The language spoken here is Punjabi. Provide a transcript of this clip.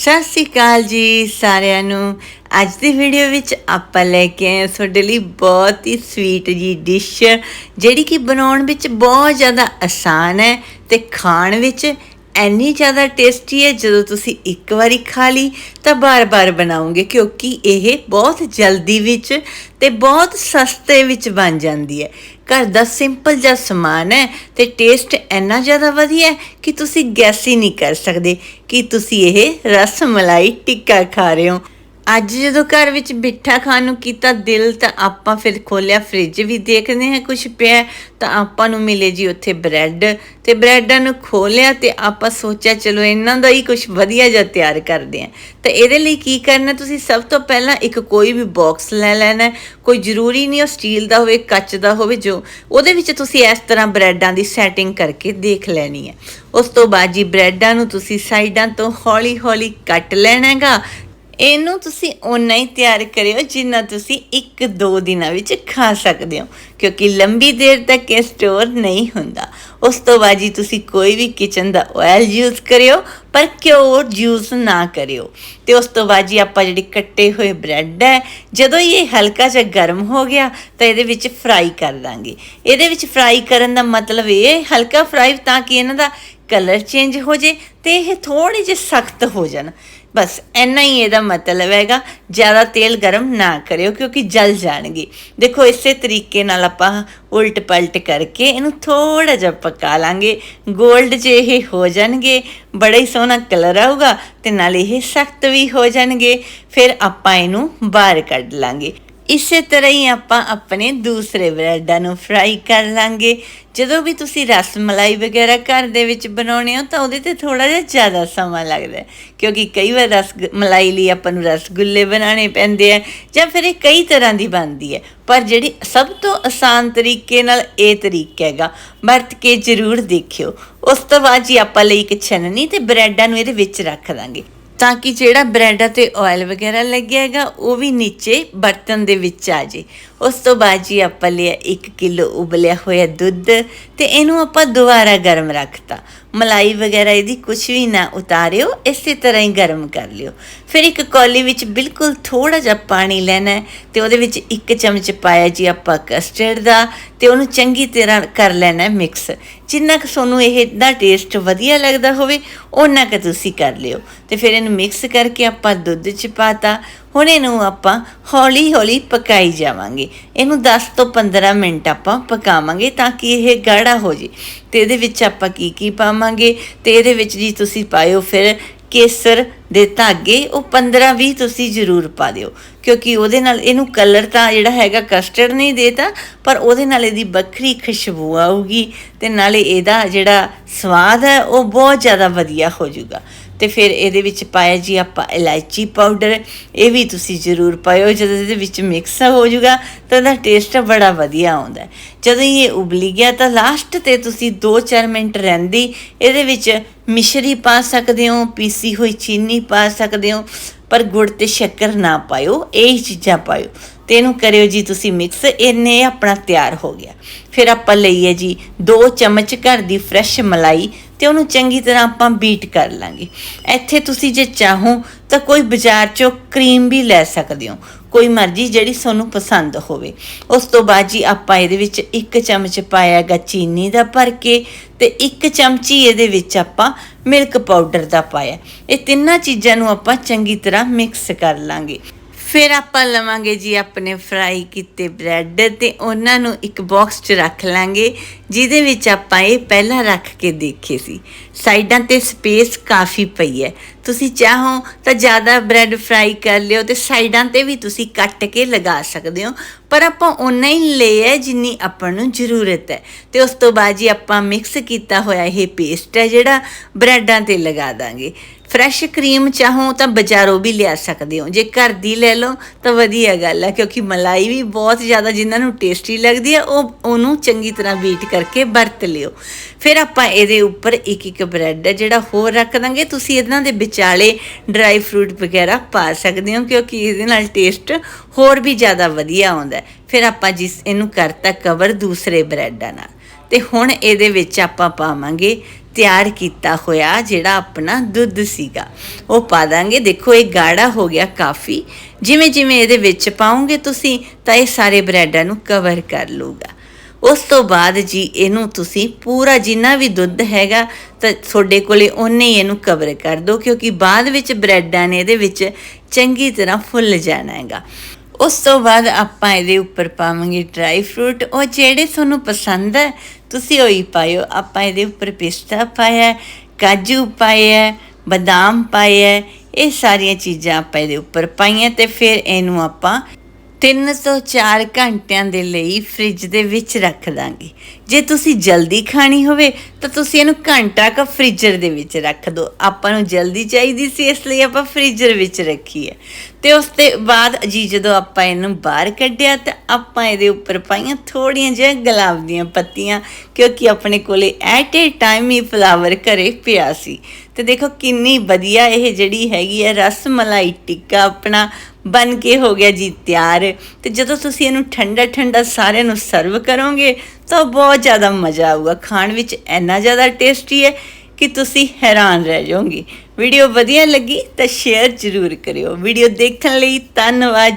ਸਤਿ ਸ਼੍ਰੀ ਅਕਾਲ ਜੀ ਸਾਰਿਆਂ ਨੂੰ। ਅੱਜ ਦੀ ਵੀਡੀਓ ਵਿੱਚ ਆਪਾਂ ਲੈ ਕੇ ਆਏ ਤੁਹਾਡੇ ਲਈ ਬਹੁਤ ਹੀ ਸਵੀਟ ਜੀ ਡਿਸ਼ ਜਿਹੜੀ ਕਿ ਬਣਾਉਣ ਵਿੱਚ ਬਹੁਤ ਜ਼ਿਆਦਾ ਆਸਾਨ ਹੈ ਤੇ ਖਾਣ ਵਿੱਚ ਇੰਨੀ ਜ਼ਿਆਦਾ ਟੇਸਟੀ ਹੈ, ਜਦੋਂ ਤੁਸੀਂ ਇੱਕ ਵਾਰੀ ਖਾ ਲਈ, ਤਾਂ ਬਾਰ-ਬਾਰ ਬਣਾਉਂਗੇ ਕਿਉਂਕਿ ਇਹ ਬਹੁਤ ਜਲਦੀ ਵਿੱਚ ਤੇ ਬਹੁਤ ਸਸਤੇ ਵਿੱਚ ਬਣ ਜਾਂਦੀ ਹੈ। ਘਰ ਦਾ ਸਿੰਪਲ ਜਿਹਾ ਸਮਾਨ ਹੈ ਤੇ ਟੇਸਟ ਇੰਨਾ ਜ਼ਿਆਦਾ ਵਧੀਆ ਕਿ ਤੁਸੀਂ ਗੈਸ ਹੀ ਨਹੀਂ ਕਰ ਸਕਦੇ ਕਿ ਤੁਸੀਂ ਇਹ ਰਸ ਮਲਾਈ ਟਿੱਕਾ ਖਾ ਰਹੇ ਹੋ। ਅੱਜ ਜਦੋਂ ਘਰ ਵਿੱਚ ਬਿੱਠਾ ਖਾਣ ਨੂੰ ਕੀਤਾ ਦਿਲ, ਤਾਂ ਆਪਾਂ ਫਿਰ ਖੋਲਿਆ ਫ੍ਰਿਜ ਵੀ ਦੇਖਦੇ ਹਾਂ ਕੁਝ ਪਿਆ ਤਾਂ ਆਪਾਂ ਨੂੰ ਮਿਲੇ ਜੀ ਉੱਥੇ ਬ੍ਰੈਡ ਤੇ ਬ੍ਰੈਡਾਂ ਨੂੰ ਖੋਲਿਆ ਤੇ ਆਪਾਂ ਸੋਚਿਆ, ਚਲੋ ਇਹਨਾਂ ਦਾ ਹੀ ਕੁਝ ਵਧੀਆ ਜਿਹਾ ਤਿਆਰ ਕਰਦੇ ਹਾਂ। ਤਾਂ ਇਹਦੇ ਲਈ ਕੀ ਕਰਨਾ, ਤੁਸੀਂ ਸਭ ਤੋਂ ਪਹਿਲਾਂ ਇੱਕ ਕੋਈ ਵੀ ਬਾਕਸ ਲੈ ਲੈਣਾ ਕੋਈ ਜ਼ਰੂਰੀ ਨਹੀਂ ਉਹ ਸਟੀਲ ਦਾ ਹੋਵੇ, ਕੱਚ ਦਾ ਹੋਵੇ, ਜੋ ਉਹਦੇ ਵਿੱਚ ਤੁਸੀਂ ਇਸ ਤਰ੍ਹਾਂ ਬ੍ਰੈਡਾਂ ਦੀ ਸੈਟਿੰਗ ਕਰਕੇ ਦੇਖ ਲੈਣੀ ਹੈ। ਉਸ ਤੋਂ ਬਾਅਦ ਜੀ ਬ੍ਰੈਡਾਂ ਨੂੰ ਤੁਸੀਂ ਸਾਈਡਾਂ ਤੋਂ ਹੌਲੀ-ਹੌਲੀ ਕੱਟ ਲੈਣਾ ਹੈਗਾ ਇਹਨੂੰ ਤੁਸੀਂ ਓਨਾ ਹੀ ਤਿਆਰ ਕਰਿਓ ਜਿੰਨਾ ਤੁਸੀਂ 1-2 ਦਿਨਾਂ ਵਿੱਚ ਖਾ ਸਕਦੇ ਹੋ, ਕਿਉਂਕਿ ਲੰਬੀ ਦੇਰ ਤੱਕ ਇਹ ਸਟੋਰ ਨਹੀਂ ਹੁੰਦਾ। ਉਸ ਤੋਂ ਬਾਅਦ ਜੀ ਤੁਸੀਂ ਕੋਈ ਵੀ ਕਿਚਨ ਦਾ ਆਇਲ ਯੂਜ਼ ਕਰਿਓ, ਪਰ ਘਿਓ ਯੂਜ਼ ਨਾ ਕਰਿਓ। ਤੇ ਉਸ ਤੋਂ ਬਾਅਦ ਜੀ ਆਪਾਂ ਜਿਹੜੇ ਕੱਟੇ ਹੋਏ ਬ੍ਰੈਡ ਹੈ, ਜਦੋਂ ਇਹ ਹਲਕਾ ਜਿਹਾ ਗਰਮ ਹੋ ਗਿਆ, ਤਾਂ ਇਹਦੇ ਵਿੱਚ ਫਰਾਈ ਕਰ ਦਾਂਗੇ। ਇਹਦੇ ਵਿੱਚ ਫਰਾਈ ਕਰਨ ਦਾ ਮਤਲਬ ਇਹ ਹਲਕਾ ਫਰਾਈ ਤਾਂ ਕਿ ਇਹਨਾਂ ਦਾ ਕਲਰ ਚੇਂਜ ਹੋ ਜੇ ਤੇ ਇਹ ਥੋੜੇ ਜਿਹੇ ਸਖਤ ਹੋ ਜਾਣ। ਬਸ ਇੰਨਾ ਹੀ ਇਹਦਾ ਮਤਲਬ ਹੈਗਾ, ਜ਼ਿਆਦਾ ਤੇਲ ਗਰਮ ਨਾ ਕਰਿਓ ਕਿਉਂਕਿ ਜਲ ਜਾਣਗੇ। ਦੇਖੋ ਇਸੇ ਤਰੀਕੇ ਨਾਲ ਆਪਾਂ ਉਲਟ ਪਲਟ ਕਰਕੇ ਇਹਨੂੰ ਥੋੜਾ ਜਿਹਾ ਪਕਾ ਲਾਂਗੇ। 골ਡ ਜੇ ਇਹ ਹੋ ਜਾਣਗੇ, ਬੜਾ ਹੀ ਸੋਹਣਾ ਕਲਰ ਆਊਗਾ ਤੇ ਨਾਲ ਇਹ ਸਖਤ ਵੀ ਹੋ ਜਾਣਗੇ। ਫਿਰ ਆਪਾਂ ਇਹਨੂੰ ਬਾਹਰ ਕੱਢ ਲਾਂਗੇ। ਇਸੇ ਤਰ੍ਹਾਂ ਹੀ ਆਪਾਂ ਆਪਣੇ ਦੂਸਰੇ ਬ੍ਰੈਡਾਂ ਨੂੰ ਫਰਾਈ ਕਰ ਲਾਂਗੇ। ਜਦੋਂ ਵੀ ਤੁਸੀਂ ਰਸ ਮਲਾਈ ਵਗੈਰਾ ਘਰ ਦੇ ਵਿੱਚ ਬਣਾਉਣੇ ਹੋ ਤਾਂ ਉਹਦੇ ਤੇ ਥੋੜਾ ਜਿਹਾ ਜ਼ਿਆਦਾ ਸਮਾਂ ਲੱਗਦਾ ਕਿਉਂਕਿ ਕਈ ਵਾਰ ਰਸ ਮਲਾਈ ਲਈ ਆਪਾਂ ਨੂੰ ਰਸਗੁੱਲੇ ਬਣਾਉਣੇ ਪੈਂਦੇ ਆ ਜਾਂ ਫਿਰ ਇਹ ਕਈ ਤਰ੍ਹਾਂ ਦੀ ਬਣਦੀ ਹੈ। ਪਰ ਜਿਹੜੀ ਸਭ ਤੋਂ ਆਸਾਨ ਤਰੀਕੇ ਨਾਲ ਇਹ ਤਰੀਕਾ ਹੈਗਾ, ਵਰਤ ਕੇ ਜ਼ਰੂਰ ਦੇਖਿਓ। ਉਸ ਤੋਂ ਬਾਅਦ ਜੀ ਆਪਾਂ ਲਈ ਇੱਕ ਛਨਨੀ ਤੇ ਬ੍ਰੈਡਾਂ ਨੂੰ ਇਹਦੇ ਵਿੱਚ ਰੱਖ ਦਾਂਗੇ। ਤਾਂ ਕਿ ਜਿਹੜਾ ਬ੍ਰੈਡ ਤੇ ਆਇਲ ਵਗੈਰਾ ਲੱਗਿਆ ਹੈਗਾ, ਉਹ ਵੀ ਨੀਚੇ ਬਰਤਨ ਦੇ ਵਿੱਚ ਆ ਜੇ। ਉਸ ਤੋਂ ਬਾਅਦ ਜੀ ਆਪਾਂ ਲਿਆ 1 ਕਿਲੋ ਉਬਲਿਆ ਹੋਇਆ ਦੁੱਧ ਤੇ ਇਹਨੂੰ ਆਪਾਂ ਦੁਬਾਰਾ ਗਰਮ ਰੱਖਤਾ। ਮਲਾਈ ਵਗੈਰਾ ਇਹਦੀ ਕੁਝ ਵੀ ਨਾ ਉਤਾਰਿਓ, ਇਸੇ ਤਰ੍ਹਾਂ ਹੀ ਗਰਮ ਕਰ ਲਿਓ। ਫਿਰ ਇੱਕ ਕੌਲੀ ਵਿੱਚ ਬਿਲਕੁਲ ਥੋੜਾ ਜਿਹਾ ਪਾਣੀ ਲੈਣਾ ਹੈ ਤੇ ਉਹਦੇ ਵਿੱਚ ਇੱਕ ਚਮਚ ਪਾਇਆ ਜੀ ਆਪਾਂ ਕਸਟਰਡ ਦਾ ਤੇ ਉਹਨੂੰ ਚੰਗੀ ਤਰ੍ਹਾਂ ਕਰ ਲੈਣਾ ਹੈ ਮਿਕਸ ਜਿੰਨਾ ਕੁ ਤੁਹਾਨੂੰ ਇਹ ਦਾ ਟੇਸਟ ਵਧੀਆ ਲੱਗਦਾ ਹੋਵੇ ਉਹਨਾਂ ਕੁ ਤੁਸੀਂ ਕਰ ਲਿਓ। ਤੇ ਫਿਰ ਇਹਨੂੰ ਮਿਕਸ ਕਰਕੇ ਆਪਾਂ ਦੁੱਧ ਚ ਪਾਤਾ। ਹੁਣ ਇਹਨੂੰ ਆਪਾਂ ਹੌਲੀ ਹੌਲੀ ਪਕਾਈ ਜਾਵਾਂਗੇ। ਇਹਨੂੰ 10 ਤੋਂ 15 ਮਿੰਟ ਆਪਾਂ ਪਕਾਵਾਂਗੇ ਤਾਂ ਕਿ ਇਹ ਗਾੜਾ ਹੋ ਜੇ। ਤੇ ਇਹਦੇ ਵਿੱਚ ਆਪਾਂ ਕੀ ਕੀ ਪਾਵਾਂਗੇ? ਤੇ ਇਹਦੇ ਵਿੱਚ ਜੀ ਤੁਸੀਂ ਪਾਇਓ ਫਿਰ ਕੇਸਰ ਦੇ ਧਾਗੇ, ਉਹ 15 20 ਤੁਸੀਂ ਜ਼ਰੂਰ ਪਾ ਦਿਓ। ਕਿਉਂਕਿ ਉਹਦੇ ਨਾਲ ਇਹਨੂੰ ਕਲਰ ਤਾਂ ਜਿਹੜਾ ਹੈਗਾ ਕਸਟਰਡ ਨਹੀਂ ਦੇਤਾ, ਪਰ ਉਹਦੇ ਨਾਲ ਇਹਦੀ ਵੱਖਰੀ ਖੁਸ਼ਬੂ ਆਊਗੀ ਤੇ ਨਾਲੇ ਇਹਦਾ ਜਿਹੜਾ ਸਵਾਦ ਹੈ, ਉਹ ਬਹੁਤ ਜ਼ਿਆਦਾ ਵਧੀਆ ਹੋ ਜਾਊਗਾ। ਤੇ ਫਿਰ ਇਹਦੇ ਵਿੱਚ ਪਾਇਆ ਜੀ ਆਪਾਂ ਇਲਾਇਚੀ ਪਾਊਡਰ ਇਹ ਵੀ ਤੁਸੀਂ ਜ਼ਰੂਰ ਪਾਇਓ, ਜਦੋਂ ਇਹਦੇ ਵਿੱਚ ਮਿਕਸ ਹੋ ਜਾਊਗਾ ਤਾਂ ਇਹਦਾ ਟੇਸਟ ਬੜਾ ਵਧੀਆ ਆਉਂਦਾ ਹੈ। ਜਦੋਂ ਇਹ ਉਬਲੀ ਗਿਆ ਤਾਂ ਲਾਸਟ ਤੇ ਤੁਸੀਂ 2-4 ਮਿੰਟ ਰਹਿੰਦੀ, ਇਹਦੇ ਵਿੱਚ ਮਿਸ਼ਰੀ ਪਾ ਸਕਦੇ ਹੋ, ਪੀਸੀ ਹੋਈ ਚੀਨੀ ਪਾ ਸਕਦੇ ਹੋ ਪਰ ਗੁੜ ਤੇ ਸ਼ੱਕਰ ਨਾ ਪਾਇਓ, ਇਹ ਚੀਜ਼ਾਂ ਪਾਇਓ। ਤੇ ਇਹਨੂੰ ਕਰਿਓ ਜੀ ਤੁਸੀਂ ਮਿਕਸ ਇੰਨੇ ਆਪਣਾ ਤਿਆਰ ਹੋ ਗਿਆ। ਫਿਰ ਆਪਾਂ ਲਈਏ ਜੀ 2 ਚਮਚ ਘਰ ਦੀ ਫਰੈਸ਼ ਮਲਾਈ ਤੇ ਉਹਨੂੰ ਚੰਗੀ ਤਰ੍ਹਾਂ ਆਪਾਂ ਬੀਟ ਕਰ ਲਾਂਗੇ। ਇੱਥੇ ਤੁਸੀਂ ਜੇ ਚਾਹੋ ਤਾਂ ਕੋਈ ਬਾਜ਼ਾਰ ਚੋਂ ਕਰੀਮ ਵੀ ਲੈ ਸਕਦੇ ਹੋ। ਕੋਈ ਮਰਜ਼ੀ ਜਿਹੜੀ ਤੁਹਾਨੂੰ ਪਸੰਦ ਹੋਵੇ। ਉਸ ਤੋਂ ਬਾਅਦ ਜੀ ਆਪਾਂ ਇਹਦੇ ਵਿੱਚ ਇੱਕ ਚਮਚ ਪਾਇਆਗਾ ਚੀਨੀ ਦਾ ਭਰ ਕੇ ਤੇ ਇੱਕ ਚਮਚੀ ਇਹਦੇ ਵਿੱਚ ਆਪਾਂ ਮਿਲਕ ਪਾਊਡਰ ਦਾ ਪਾਇਆ। ਇਹ ਤਿੰਨਾਂ ਚੀਜ਼ਾਂ ਨੂੰ ਆਪਾਂ ਚੰਗੀ ਤਰ੍ਹਾਂ ਮਿਕਸ ਕਰ ਲਾਂਗੇ। ਫਿਰ ਆਪਾਂ ਲਵਾਂਗੇ ਜੀ ਆਪਣੇ ਫਰਾਈ ਕੀਤੇ ਬ੍ਰੈਡ ਤੇ ਉਹਨਾਂ ਨੂੰ ਇੱਕ ਬਾਕਸ 'ਚ ਰੱਖ ਲਾਂਗੇ, ਜਿਹਦੇ ਵਿੱਚ ਆਪਾਂ ਇਹ ਪਹਿਲਾਂ ਰੱਖ ਕੇ ਦੇਖੇ ਸੀ। ਸਾਈਡਾਂ ਤੇ ਸਪੇਸ ਕਾਫੀ ਪਈ ਹੈ। ਤੁਸੀਂ ਚਾਹੋ ਤਾਂ ਜ਼ਿਆਦਾ ਬ੍ਰੈਡ ਫਰਾਈ ਕਰ ਲਿਓ ਤੇ ਸਾਈਡਾਂ ਤੇ ਵੀ ਤੁਸੀਂ ਕੱਟ ਕੇ ਲਗਾ ਸਕਦੇ ਹੋ, ਪਰ ਆਪਾਂ ਉਨਾ ਹੀ ਲਿਆ ਜਿੰਨੀ ਆਪਾਂ ਨੂੰ ਜ਼ਰੂਰਤ ਹੈ। ਤੇ ਉਸ ਤੋਂ ਬਾਅਦ ਜੀ ਆਪਾਂ ਮਿਕਸ ਕੀਤਾ ਹੋਇਆ ਇਹ ਪੇਸਟ ਹੈ ਜਿਹੜਾ ਬ੍ਰੈਡਾਂ ਤੇ ਲਗਾ ਦਾਂਗੇ। ਫਰੈਸ਼ ਕਰੀਮ ਚਾਹੋ ਤਾਂ ਬਾਜ਼ਾਰੋਂ ਵੀ ਲਿਆ ਸਕਦੇ ਹੋ। ਜੇ ਘਰ ਦੀ ਲੈ ਲਓ ਤਾਂ ਵਧੀਆ ਗੱਲ ਹੈ ਕਿਉਂਕਿ ਮਲਾਈ ਵੀ ਬਹੁਤ ਜ਼ਿਆਦਾ ਜਿਨ੍ਹਾਂ ਨੂੰ ਟੇਸਟੀ ਲੱਗਦੀ ਹੈ ਉਹ, ਉਹਨੂੰ ਚੰਗੀ ਤਰ੍ਹਾਂ ਬੀਟ ਕਰਕੇ ਵਰਤ ਲਿਓ। ਫਿਰ ਆਪਾਂ ਇਹਦੇ ਉੱਪਰ ਇੱਕ ਇੱਕ ਬ੍ਰੈਡ ਹੈ ਜਿਹੜਾ ਹੋਰ ਰੱਖ ਦਾਂਗੇ। ਤੁਸੀਂ ਇਹਨਾਂ ਦੇ ਵਿਚਾਲੇ ਡਰਾਈ ਫਰੂਟ ਵਗੈਰਾ ਪਾ ਸਕਦੇ ਹੋ, ਕਿਉਂਕਿ ਇਹਦੇ ਨਾਲ ਟੇਸਟ ਹੋਰ ਵੀ ਜ਼ਿਆਦਾ ਵਧੀਆ ਆਉਂਦਾ। ਫਿਰ ਆਪਾਂ ਜਿਸ, ਇਹਨੂੰ ਕਰਤਾ ਕਵਰ ਦੂਸਰੇ ਬ੍ਰੈਡਾਂ ਨਾਲ। ਤੇ ਹੁਣ ਇਹਦੇ ਵਿੱਚ ਆਪਾਂ ਪਾਵਾਂਗੇ ਤਿਆਰ ਕੀਤਾ ਹੋਇਆ ਜਿਹੜਾ ਆਪਣਾ ਦੁੱਧ ਸੀਗਾ। ਉਹ ਪਾ ਦਾਂਗੇ। ਦੇਖੋ, ਇਹ ਗਾੜਾ ਹੋ ਗਿਆ ਕਾਫੀ। ਜਿਵੇਂ ਜਿਵੇਂ ਇਹਦੇ ਵਿੱਚ ਪਾਉਂਗੇ ਤੁਸੀਂ, ਤਾਂ ਇਹ ਸਾਰੇ ਬ੍ਰੈਡਾਂ ਨੂੰ ਕਵਰ ਕਰ ਲੂਗਾ ਉਸ ਤੋਂ ਬਾਅਦ ਜੀ ਇਹਨੂੰ ਤੁਸੀਂ ਪੂਰਾ ਜਿੰਨਾ ਵੀ ਦੁੱਧ ਹੈਗਾ, ਤਾਂ ਤੁਹਾਡੇ ਕੋਲੇ ਉਹਨੇ ਹੀ ਇਹਨੂੰ ਕਵਰ ਕਰ ਦਿਓ, ਕਿਉਂਕਿ ਬਾਅਦ ਵਿੱਚ ਬ੍ਰੈਡਾਂ ਨੇ ਇਹਦੇ ਵਿੱਚ ਚੰਗੀ ਤਰ੍ਹਾਂ ਫੁੱਲ ਜਾਣਾ ਹੈਗਾ। ਉਸ ਤੋਂ ਬਾਅਦ ਆਪਾਂ ਇਹਦੇ ਉੱਪਰ ਪਾਵਾਂਗੇ ਡਰਾਈ ਫਰੂਟ ਉਹ ਜਿਹੜੇ ਤੁਹਾਨੂੰ ਪਸੰਦ ਹੈ ਤੁਸੀਂ ਉਹੀ ਪਾਇਓ ਆਪਾਂ ਇਹਦੇ ਉੱਪਰ ਪਿਸਤਾ ਪਾਇਆ ਕਾਜੂ ਪਾਇਆ ਹੈ, ਬਦਾਮ ਪਾਇਆ ਹੈ। ਇਹ ਸਾਰੀਆਂ ਚੀਜ਼ਾਂ ਆਪਾਂ ਇਹਦੇ ਉੱਪਰ ਪਾਈਆਂ ਤੇ ਫਿਰ ਇਹਨੂੰ ਆਪਾਂ 3 ਤੋਂ 4 ਘੰਟਿਆਂ ਦੇ ਲਈ ਫ੍ਰਿਜ ਦੇ ਵਿੱਚ ਰੱਖ ਦਾਂਗੇ। ਜੇ ਤੁਸੀਂ ਜਲਦੀ ਖਾਣੀ ਹੋਵੇ, ਤਾਂ ਤੁਸੀਂ ਇਹਨੂੰ ਘੰਟਾ ਕ ਫ੍ਰੀਜ਼ਰ ਦੇ ਵਿੱਚ ਰੱਖ ਦਿਓ। ਆਪਾਂ ਨੂੰ ਜਲਦੀ ਚਾਹੀਦੀ ਸੀ, ਇਸ ਲਈ ਆਪਾਂ ਫ੍ਰੀਜ਼ਰ ਵਿੱਚ ਰੱਖੀ ਹੈ। ਤੇ ਉਸ ਤੋਂ ਬਾਅਦ ਜੀ ਜਦੋਂ ਆਪਾਂ ਇਹਨੂੰ ਬਾਹਰ ਕੱਢਿਆ, ਤਾਂ ਆਪਾਂ ਇਹਦੇ ਉੱਪਰ ਪਾਈਆਂ ਥੋੜੀਆਂ ਜਿਹੀਆਂ ਗੁਲਾਬ ਦੀਆਂ ਪੱਤੀਆਂ, ਕਿਉਂਕਿ ਆਪਣੇ ਕੋਲੇ ਐਟ ਏ ਟਾਈਮ ਹੀ ਫਲਾਵਰ ਘਰੇ ਪਿਆ ਸੀ। ਤੇ ਦੇਖੋ ਕਿੰਨੀ ਵਧੀਆ ਇਹ ਜਿਹੜੀ ਹੈਗੀ ਹੈ ਰਸ ਮਲਾਈ ਟਿੱਕਾ ਆਪਣਾ ਬਣ ਕੇ ਹੋ ਗਿਆ ਜੀ ਤਿਆਰ। ਤੇ ਜਦੋਂ ਤੁਸੀਂ ਇਹਨੂੰ ਠੰਡਾ ਠੰਡਾ ਸਾਰਿਆਂ ਨੂੰ ਸਰਵ ਕਰੋਗੇ, ਤਾਂ ਬਹੁਤ ਜ਼ਿਆਦਾ ਮਜ਼ਾ ਆਊਗਾ। ਖਾਣ ਵਿੱਚ ਇੰਨਾ ਜ਼ਿਆਦਾ ਟੇਸਟੀ ਹੈ ਕਿ ਤੁਸੀਂ ਹੈਰਾਨ ਰਹਿ ਜਾਓਗੇ। ਵੀਡੀਓ ਵਧੀਆ ਲੱਗੀ ਤਾਂ ਸ਼ੇਅਰ ਜ਼ਰੂਰ ਕਰਿਓ। ਵੀਡੀਓ ਦੇਖਣ ਲਈ ਧੰਨਵਾਦ।